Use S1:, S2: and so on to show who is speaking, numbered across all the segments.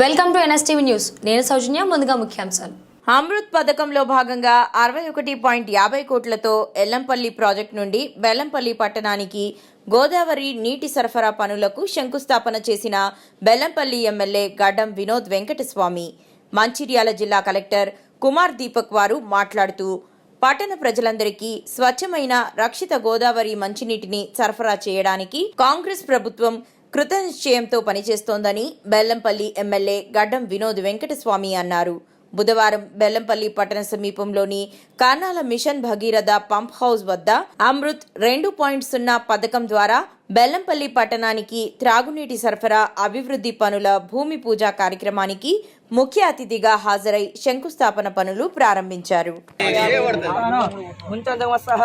S1: Welcome to NSTV news. నేను సౌజన్య ముందుగా ముఖ్యాంశాలు.
S2: అమృత్ పథకంలో భాగంగా అరవై ఒకటి పాయింట్ యాభై కోట్లతో ఎల్లంపల్లి ప్రాజెక్టు నుండి బెల్లంపల్లి పట్టణానికి గోదావరి నీటి సరఫరా పనులకు శంకుస్థాపన చేసిన బెల్లంపల్లి ఎమ్మెల్యే గడ్డం వినోద్ వెంకటస్వామి. మంచిర్యాల జిల్లా కలెక్టర్ కుమార్ దీపక్ వారు మాట్లాడుతూ పట్టణ ప్రజలందరికీ స్వచ్ఛమైన రక్షిత గోదావరి మంచినీటిని సరఫరా చేయడానికి కాంగ్రెస్ ప్రభుత్వం కృతనిశ్చయంతో పనిచేస్తోందని బెల్లంపల్లి ఎమ్మెల్యే గడ్డం వినోద్ వెంకటస్వామి అన్నారు. బుధవారం బెల్లంపల్లి పట్టణ సమీపంలోని Kanala mission Bhagiratha pump house వద్ద అమృత్ రెండు పాయింట్ సున్నా పథకం ద్వారా బెల్లంపల్లి పట్టణానికి త్రాగునీటి సరఫరా అభివృద్ధి పనుల భూమి పూజ కార్యక్రమానికి ముఖ్య అతిథిగా హాజరై శంకుస్థాపన పనులు ప్రారంభించారు.
S3: ముంచందమస్సహ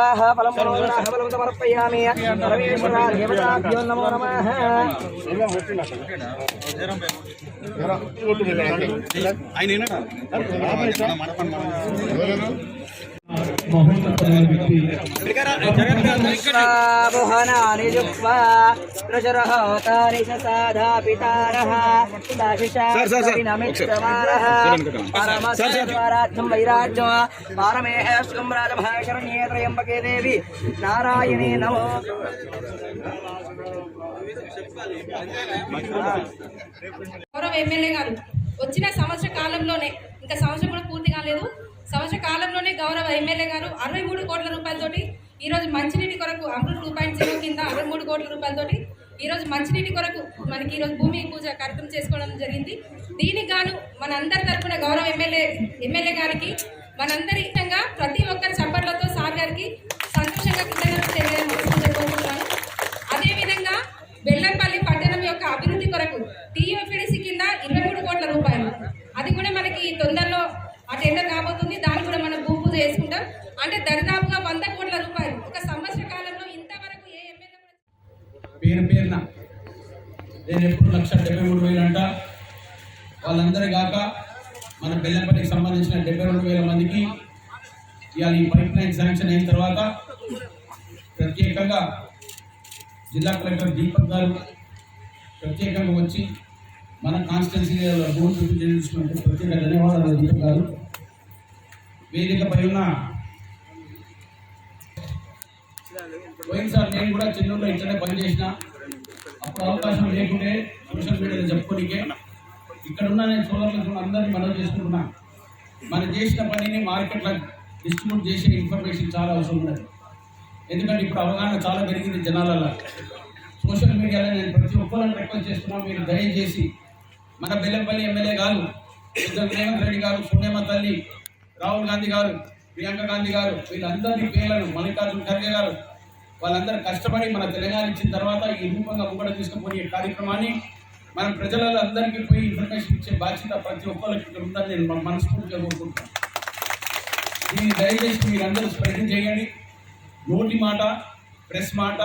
S3: ప్రజరః తాని చ సాధా పితారః దాశిషామిత్రమారః పరమస్వరాజ్యం వైరాజ్యం. పారమేహస్కం రాజభాషరణ్యే త్రయంబకే దేవి. నారాయణే నమో.
S4: గౌరవ ఎమ్మెల్యే గారు వచ్చిన సంవత్సర కాలంలోనే ఇంకా సంవత్సరం సంవత్సర గౌరవ ఎమ్మెల్యే గారు అరవై మూడు కోట్ల రూపాయలతోటి ఈ రోజు మంచినీటి కొరకు అమృత్ టూ పాయింట్ జీరో కింద అరవై మూడు కోట్ల రూపాయలతోటి ఈరోజు మంచినీటి కొరకు మనకి ఈరోజు భూమి పూజ కార్యక్రమం చేసుకోవడం జరిగింది. దీనికి గాను మనందరి తరఫున గౌరవ ఎమ్మెల్యే ఎమ్మెల్యే గారికి మనందరి ఇష్టంగా ప్రతి ఒక్కరి చప్పట్లతో సార్ గారికి
S5: పేరు పేరున నేను ఎప్పుడు లక్ష డెబ్బై మూడు వేలు అంట. వాళ్ళందరి కాక మన బెల్లంపల్లికి సంబంధించిన డెబ్బై రెండు వేల మందికి ఇవాళ ఈ పైప్ లైన్ శాంక్షన్ అయిన తర్వాత ప్రత్యేకంగా జిల్లా కలెక్టర్ దీపక్ గారు ప్రత్యేకంగా వచ్చి మన కాన్స్టిట్యున్సీ భూమి చూపించినందుకు ప్రత్యేక ధన్యవాదాలు దీపక్ గారు. వేదికపై ఉన్న పోయినసారి నేను కూడా చెన్నూరులో ఇట్లనే పనిచేసిన అప్పుడు అవకాశం లేకుంటే సోషల్ మీడియాలో చెప్పుకోనికే. ఇక్కడ ఉన్న నేను సోదరులకు అందరినీ మనం చేసుకుంటున్నా. మనం చేసిన పనిని మార్కెట్లో డిస్ట్రిబ్యూట్ చేసే ఇన్ఫర్మేషన్ చాలా అవసరం ఉన్నది. ఎందుకంటే ఇప్పుడు అవగాహన చాలా పెరిగింది జనాలలో సోషల్ మీడియాలో నేను ప్రతి ఒక్కరిని రిక్వెస్ట్ చేస్తున్నా మీరు దయచేసి మన బెల్లంపల్లి ఎమ్మెల్యే గారు రేవంత్ రెడ్డి గారు సునేమ తల్లి రాహుల్ గాంధీ గారు ప్రియాంక గాంధీ గారు వీళ్ళందరి పేర్లను మల్లికార్జున ఖర్గే గారు వాళ్ళందరూ కష్టపడి మన తెలంగాణ ఇచ్చిన తర్వాత ఈ రూపంగా ముంగడ తీసుకుపోయే కార్యక్రమాన్ని మన ప్రజలలో అందరికీ పోయి ఇన్ఫర్మేషన్ ఇచ్చే బాధ్యత ప్రతి ఒక్కరికి ఇక్కడ ఉందని నేను మనస్ఫూర్తిగా కోరుకుంటున్నాను. దీన్ని దయచేసి మీరందరూ స్ప్రెడ్ చేయండి. నోటి మాట ప్రెస్ మాట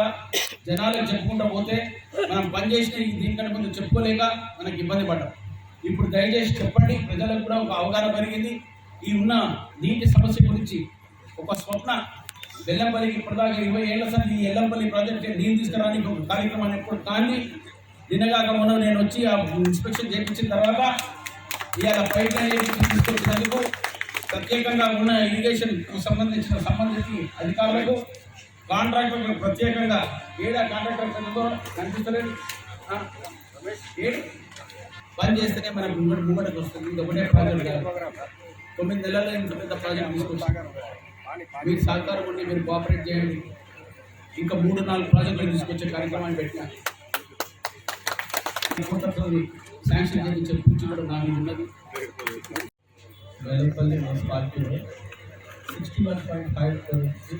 S5: జనాలకు చెప్పుకుంటూ పోతే మనం పనిచేసిన ఈ దీనికంటే ముందు చెప్పుకోలేక మనకి ఇబ్బంది పడ్డాం. ఇప్పుడు దయచేసి చెప్పండి ప్రజలకు కూడా ఒక అవగాహన పెరిగింది. ఈ ఉన్న నీటి సమస్య గురించి ఒక స్వప్న వెల్లంపల్లికి ఇప్పటిదాకా ఇరవై ఏళ్ళ సార్ ఈ ఎల్లంపల్లి ప్రాజెక్ట్ నీళ్ళు తీసుకురావడానికి ఒక కార్యక్రమాన్ని ఎప్పుడు కానీ నిన్నగాక మొన్న నేను వచ్చి ఆ ఇన్స్పెక్షన్ చేయించిన తర్వాత ఇవాళ పైప్ లైన్ తీసుకొచ్చినందుకు ప్రత్యేకంగా ఉన్న ఇరిగేషన్ సంబంధించిన సంబంధించి అధికారులకు కాంట్రాక్టర్లకు ప్రత్యేకంగా ఏడా కాంట్రాక్టర్ పెద్దదో కనిపిస్తలేదు. పని చేస్తేనే మనకు ముంగట ముంగటకు వస్తుంది. ఇంకొకటే ప్రాజెక్ట్ తొమ్మిది నెలల్లో ఇంత పెద్ద ప్రాజెక్ట్ తీసుకొచ్చారు మీరు సహకారం ఉండి మీరు కోఆపరేట్ చేయండి. ఇంకా మూడు నాలుగు ప్రాజెక్టులు తీసుకొచ్చే కార్యక్రమాన్ని పెట్టినా. శాంక్షన్ చేయించే పూర్తి కూడా నా మీద ఉన్నది. వేలపల్లి మున్సిపాలిటీలో sixty one point five crores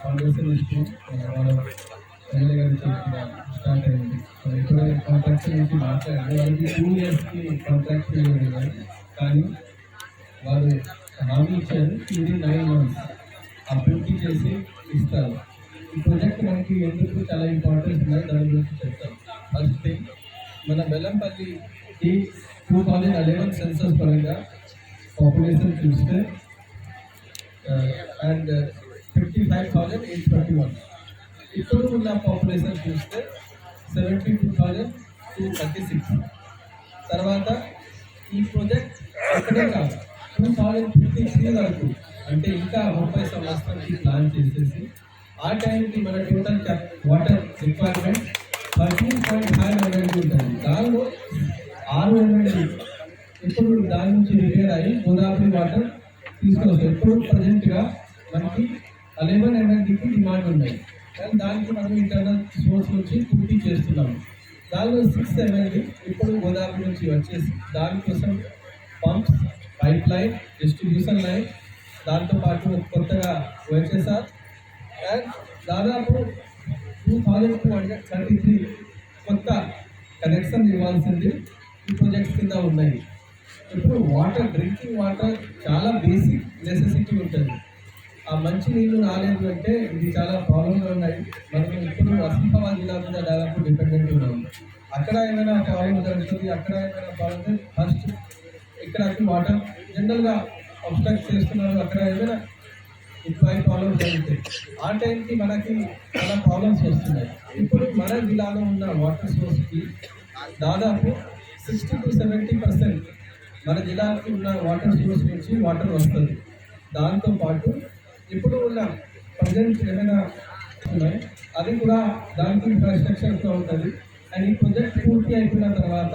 S5: foundation ఇస్తూ వాళ్ళ ఎమ్మెల్యే గారు చేసిన స్టార్ట్ అయింది. సో ఇప్పుడే కాంట్రాక్ట్ నుంచి మాట్లాడారు. వాళ్ళకి టూ ఇయర్స్కి కాంట్రాక్ట్ ఇవ్వలేదు కానీ వాళ్ళు నామినేషన్ ఇచ్చారు ఇది నైన్ మంత్స్ అభివృద్ధి చేసి ఇస్తారు. ఈ ప్రాజెక్ట్ మనకి ఎందుకు చాలా ఇంపార్టెంట్ ఉన్నాయి దాని గురించి చెప్తాం. ఫస్ట్ థింగ్ మన ఈ టూ థౌజండ్ అలెవెన్ సెన్సస్ పరంగా పాపులేషన్ చూస్తే and fifty five thousand eight twenty one ఇప్పుడు ఉన్న పాపులేషన్ చూస్తే seventy two thousand two thirty six
S6: తర్వాత ఈ ప్రాజెక్ట్ అక్కడే కాదు. టూ థౌజండ్ ఫిఫ్టీ త్రీ వరకు అంటే ఇంకా ముప్పై సంవత్సరాలకి ప్లాన్ చేసేసి ఆ టైంకి మన total water requirement thirteen point five hundred ఉంటుంది. దానిలో ఆరు హండ్రెడ్ ఇప్పుడు దాని నుంచి రిపేర్ అయ్యి గోదావరి వాటర్ తీసుకోవచ్చు ఇప్పుడు ప్రజెంట్గా మనకి అలెవెన్ హండ్రెడ్కి డిమాండ్ ఉన్నాయి కానీ దానికి మనం ఇంటర్నల్ సోర్స్ నుంచి పూర్తి చేస్తున్నాము. దానిలో సిక్స్ ఎంఎల్డీ ఇప్పుడు గోదావరి నుంచి వచ్చేసి దానికోసం pumps pipe line distribution line దాంతోపాటు కొత్తగా వైఎస్ఆర్ అండ్ దాదాపు two thousand two hundred thirty three కొత్త కనెక్షన్ ఇవ్వాల్సింది. ఈ ప్రాజెక్ట్స్ కింద ఉన్నాయి. ఇప్పుడు వాటర్ డ్రింకింగ్ వాటర్ చాలా బేసిక్ నెసెసిటీ ఉంటుంది. ఆ మంచి నీళ్ళు రాలేదు అంటే ఇది చాలా ప్రాబ్లంగా ఉన్నాయి. మనం ఇప్పుడు ఆసిఫాబాద్ జిల్లా మీద దాదాపు డిపెండెంట్ ఉన్నాం అక్కడ ఏమైనా ప్రాబ్లం జరుగుతుంది అక్కడ ఏమైనా ప్రాబ్లం ఫస్ట్ ఇక్కడ వాటర్ జనరల్గా అబ్స్ట్రాక్ట్ చేస్తున్నారు. అక్కడ ఏమైనా ఇట్లాంటి ప్రాబ్లమ్స్ జరుగుతాయి ఆ టైంకి మనకి చాలా ప్రాబ్లమ్స్ వస్తున్నాయి. ఇప్పుడు మన జిల్లాలో ఉన్న వాటర్ సోర్స్కి దాదాపు సిక్స్టీ టు సెవెంటీ పర్సెంట్ మన జిల్లాకి ఉన్న వాటర్ సోర్స్ నుంచి వాటర్ వస్తుంది. దాంతోపాటు ఇప్పుడు ఉన్న ప్రజెంట్ ఏమైనా ఉన్నాయి అది కూడా దానికి ఇన్ఫ్రాస్ట్రక్చర్తో ఉంటుంది. అండ్ ఈ ప్రాజెక్ట్ పూర్తి అయిపోయిన తర్వాత